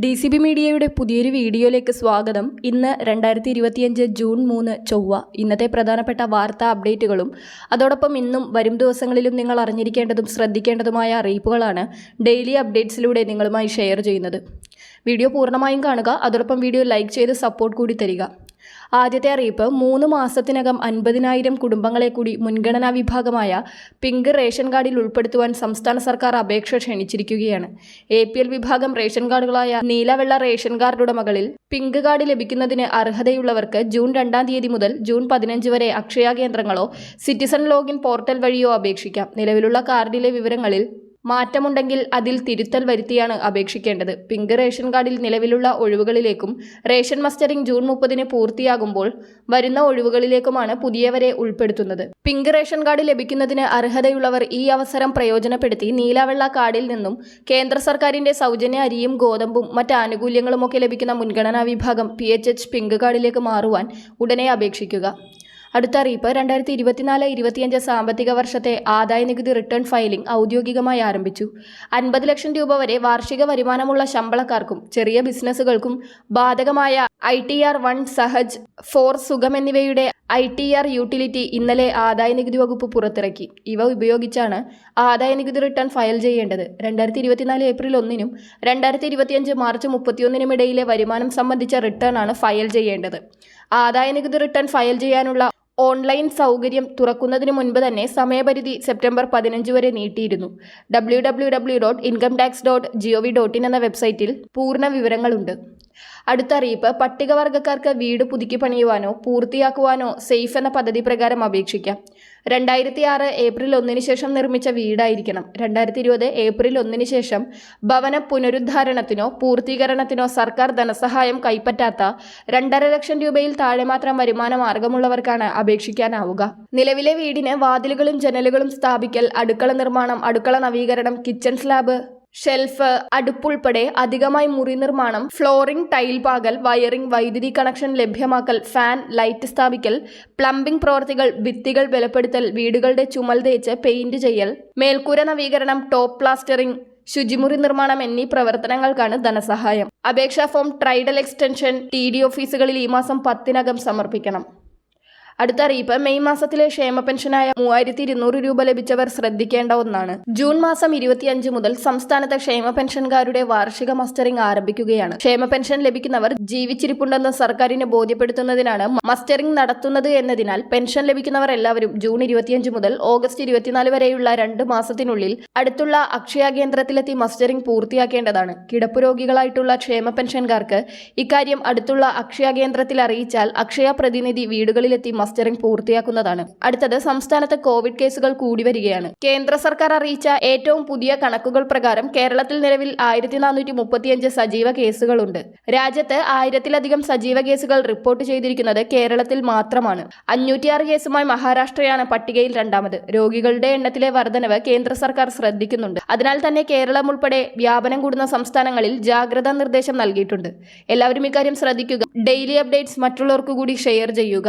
D C B മീഡിയയുടെ പുതിയൊരു വീഡിയോയിലേക്ക് സ്വാഗതം. ഇന്ന് രണ്ടായിരത്തി ഇരുപത്തിയഞ്ച് ജൂൺ മൂന്ന് ചൊവ്വ. ഇന്നത്തെ പ്രധാനപ്പെട്ട വാർത്താ അപ്ഡേറ്റുകളും അതോടൊപ്പം ഇന്നും വരും ദിവസങ്ങളിലും നിങ്ങൾ അറിഞ്ഞിരിക്കേണ്ടതും ശ്രദ്ധിക്കേണ്ടതുമായ അറിയിപ്പുകളാണ് ഡെയിലി അപ്ഡേറ്റ്സിലൂടെ നിങ്ങളുമായി ഷെയർ ചെയ്യുന്നത്. വീഡിയോ പൂർണമായും കാണുക അതോടൊപ്പം വീഡിയോ ലൈക്ക് ചെയ്ത് സപ്പോർട്ട് കൂടി തരിക. ആദ്യത്തെ അറിയിപ്പ് മൂന്ന് മാസത്തിനകം അൻപതിനായിരം കുടുംബങ്ങളെ കൂടി മുൻഗണനാ വിഭാഗമായ പിങ്ക് റേഷൻ കാർഡിൽ ഉൾപ്പെടുത്തുവാൻ സംസ്ഥാന സർക്കാർ അപേക്ഷ ക്ഷണിച്ചിരിക്കുകയാണ്. എ പി എൽ വിഭാഗം റേഷൻ കാർഡുകളായ നീലവെള്ള റേഷൻ കാർഡ് ഉടമകളിൽ പിങ്ക് കാർഡ് ലഭിക്കുന്നതിന് അർഹതയുള്ളവർക്ക് ജൂൺ രണ്ടാം തീയതി മുതൽ ജൂൺ പതിനഞ്ച് വരെ അക്ഷയ കേന്ദ്രങ്ങളോ സിറ്റിസൺ ലോഗിൻ പോർട്ടൽ വഴിയോ അപേക്ഷിക്കാം. നിലവിലുള്ള കാർഡിലെ വിവരങ്ങളിൽ മാറ്റമുണ്ടെങ്കിൽ അതിൽ തിരുത്തൽ വരുത്തിയാണ് അപേക്ഷിക്കേണ്ടത്. പിങ്ക് റേഷൻ കാർഡിൽ നിലവിലുള്ള ഒഴിവുകളിലേക്കും റേഷൻ മസ്റ്ററിംഗ് ജൂൺ മുപ്പതിന് പൂർത്തിയാകുമ്പോൾ വരുന്ന ഒഴിവുകളിലേക്കുമാണ് പുതിയവരെ ഉൾപ്പെടുത്തുന്നത്. പിങ്ക് റേഷൻ കാർഡ് ലഭിക്കുന്നതിന് അർഹതയുള്ളവർ ഈ അവസരം പ്രയോജനപ്പെടുത്തി നീലവെള്ള കാർഡിൽ നിന്നും കേന്ദ്ര സർക്കാരിന്റെ സൗജന്യ അരിയും ഗോതമ്പും മറ്റ് ആനുകൂല്യങ്ങളുമൊക്കെ ലഭിക്കുന്ന മുൻഗണനാ വിഭാഗം പി പിങ്ക് കാർഡിലേക്ക് മാറുവാൻ ഉടനെ അപേക്ഷിക്കുക. അടുത്ത അറിയിപ്പ് രണ്ടായിരത്തി ഇരുപത്തിനാല് ഇരുപത്തിയഞ്ച് സാമ്പത്തിക വർഷത്തെ ആദായ നികുതി റിട്ടേൺ ഫയലിംഗ് ഔദ്യോഗികമായി ആരംഭിച്ചു. അൻപത് ലക്ഷം രൂപ വരെ വാർഷിക വരുമാനമുള്ള ശമ്പളക്കാർക്കും ചെറിയ ബിസിനസ്സുകൾക്കും ബാധകമായ I T R one Sahaj four Sugam എന്നിവയുടെ ഐ ടി ആർ യൂട്ടിലിറ്റി ഇന്നലെ ആദായ നികുതി വകുപ്പ് പുറത്തിറക്കി. ഇവ ഉപയോഗിച്ചാണ് ആദായ നികുതി റിട്ടേൺ ഫയൽ ചെയ്യേണ്ടത്. രണ്ടായിരത്തി ഇരുപത്തിനാല് ഏപ്രിൽ ഒന്നിനും രണ്ടായിരത്തി ഇരുപത്തിയഞ്ച് മാർച്ച് മുപ്പത്തിയൊന്നിനും ഇടയിലെ വരുമാനം സംബന്ധിച്ച റിട്ടേൺ ആണ് ഫയൽ ചെയ്യേണ്ടത്. ആദായ നികുതി റിട്ടേൺ ഫയൽ ചെയ്യാനുള്ള ഓൺലൈൻ സൗകര്യം തുറക്കുന്നതിന് മുൻപ് തന്നെ സമയപരിധി സെപ്റ്റംബർ പതിനഞ്ച് വരെ നീട്ടിയിരുന്നു. W W W dot income tax dot G O V dot in എന്ന വെബ്സൈറ്റിൽ പൂർണ വിവരങ്ങളുണ്ട്. അടുത്ത അറിയിപ്പ് പട്ടികവർഗക്കാർക്ക് വീട് പുതുക്കി പണിയുവാനോ പൂർത്തിയാക്കുവാനോ സേഫ് എന്ന പദ്ധതി പ്രകാരം അപേക്ഷിക്കാം. രണ്ടായിരത്തി ആറ് ഏപ്രിൽ ഒന്നിന് ശേഷം നിർമ്മിച്ച വീടായിരിക്കണം. രണ്ടായിരത്തി ഇരുപത് ഏപ്രിൽ ഒന്നിന് ശേഷം ഭവന പുനരുദ്ധാരണത്തിനോ പൂർത്തീകരണത്തിനോ സർക്കാർ ധനസഹായം കൈപ്പറ്റാത്ത രണ്ടര ലക്ഷം രൂപയിൽ താഴെ മാത്രം വരുമാന മാർഗമുള്ളവർക്കാണ് അപേക്ഷിക്കാനാവുക. നിലവിലെ വീടിന് വാതിലുകളും ജനലുകളും സ്ഥാപിക്കൽ അടുക്കള നിർമ്മാണം അടുക്കള നവീകരണം കിച്ചൺ സ്ലാബ് ഷെൽഫ് അടുപ്പുൾപ്പെടെ അധികമായി മുറി നിർമ്മാണം ഫ്ലോറിംഗ് ടൈൽ പാകൽ വയറിംഗ് വൈദ്യുതി കണക്ഷൻ ലഭ്യമാക്കൽ ഫാൻ ലൈറ്റ് സ്ഥാപിക്കൽ പ്ലംബിംഗ് പ്രവൃത്തികൾ ഭിത്തികൾ ബലപ്പെടുത്തൽ വീടുകളുടെ ചുമൽ തേച്ച് പെയിന്റ് ചെയ്യൽ മേൽക്കൂര നവീകരണം ടോപ്പ് പ്ലാസ്റ്ററിംഗ് ശുചിമുറി നിർമ്മാണം എന്നീ പ്രവർത്തനങ്ങൾക്കാണ് ധനസഹായം. അപേക്ഷാ form tribal extension T D ഓഫീസുകളിൽ ഈ മാസം പത്തിനകം സമർപ്പിക്കണം. അടുത്ത അറിയിപ്പ് മെയ് മാസത്തിലെ ക്ഷേമ പെൻഷനായ മൂവായിരത്തി ഇരുന്നൂറ് രൂപ ലഭിച്ചവർ ശ്രദ്ധിക്കേണ്ട ഒന്നാണ്. ജൂൺ മാസം ഇരുപത്തിയഞ്ച് മുതൽ സംസ്ഥാനത്തെ ക്ഷേമ പെൻഷൻകാരുടെ വാർഷിക മസ്റ്ററിംഗ് ആരംഭിക്കുകയാണ്. ക്ഷേമ പെൻഷൻ ലഭിക്കുന്നവർ ജീവിച്ചിരിപ്പുണ്ടെന്ന് സർക്കാരിനെ ബോധ്യപ്പെടുത്തുന്നതിനാണ് മസ്റ്ററിംഗ് നടത്തുന്നത് എന്നതിനാൽ പെൻഷൻ ലഭിക്കുന്നവർ എല്ലാവരും ജൂൺ ഇരുപത്തിയഞ്ച് മുതൽ ഓഗസ്റ്റ് ഇരുപത്തിനാല് വരെയുള്ള രണ്ട് മാസത്തിനുള്ളിൽ അടുത്തുള്ള അക്ഷയ കേന്ദ്രത്തിലെത്തി മസ്റ്ററിംഗ് പൂർത്തിയാക്കേണ്ടതാണ്. കിടപ്പ് രോഗികളായിട്ടുള്ള ക്ഷേമ പെൻഷൻകാർക്ക് ഇക്കാര്യം അടുത്തുള്ള അക്ഷയ കേന്ദ്രത്തിൽ അറിയിച്ചാൽ അക്ഷയ പ്രതിനിധി വീടുകളിലെത്തി മസ്റ്ററിംഗ് പൂർത്തിയാക്കുന്നതാണ്. അടുത്തത് സംസ്ഥാനത്ത് കോവിഡ് കേസുകൾ കൂടി വരികയാണ്. കേന്ദ്ര സർക്കാർ അറിയിച്ച ഏറ്റവും പുതിയ കണക്കുകൾ പ്രകാരം കേരളത്തിൽ നിലവിൽ ആയിരത്തി നാനൂറ്റി മുപ്പത്തിയഞ്ച് സജീവ കേസുകളുണ്ട്. രാജ്യത്ത് ആയിരത്തിലധികം സജീവ കേസുകൾ റിപ്പോർട്ട് ചെയ്തിരിക്കുന്നത് കേരളത്തിൽ മാത്രമാണ്. അഞ്ഞൂറ്റിയാറ് കേസുമായി മഹാരാഷ്ട്രയാണ് പട്ടികയിൽ രണ്ടാമത്. രോഗികളുടെ എണ്ണത്തിലെ വർധനവ് കേന്ദ്ര സർക്കാർ ശ്രദ്ധിക്കുന്നുണ്ട്. അതിനാൽ തന്നെ കേരളം ഉൾപ്പെടെ വ്യാപനം കൂടുന്ന സംസ്ഥാനങ്ങളിൽ ജാഗ്രതാ നിർദ്ദേശം നൽകിയിട്ടുണ്ട്. എല്ലാവരും ഇക്കാര്യം ശ്രദ്ധിക്കുക. ഡെയിലി അപ്ഡേറ്റ്സ് മറ്റുള്ളവർക്ക് കൂടി ഷെയർ ചെയ്യുക.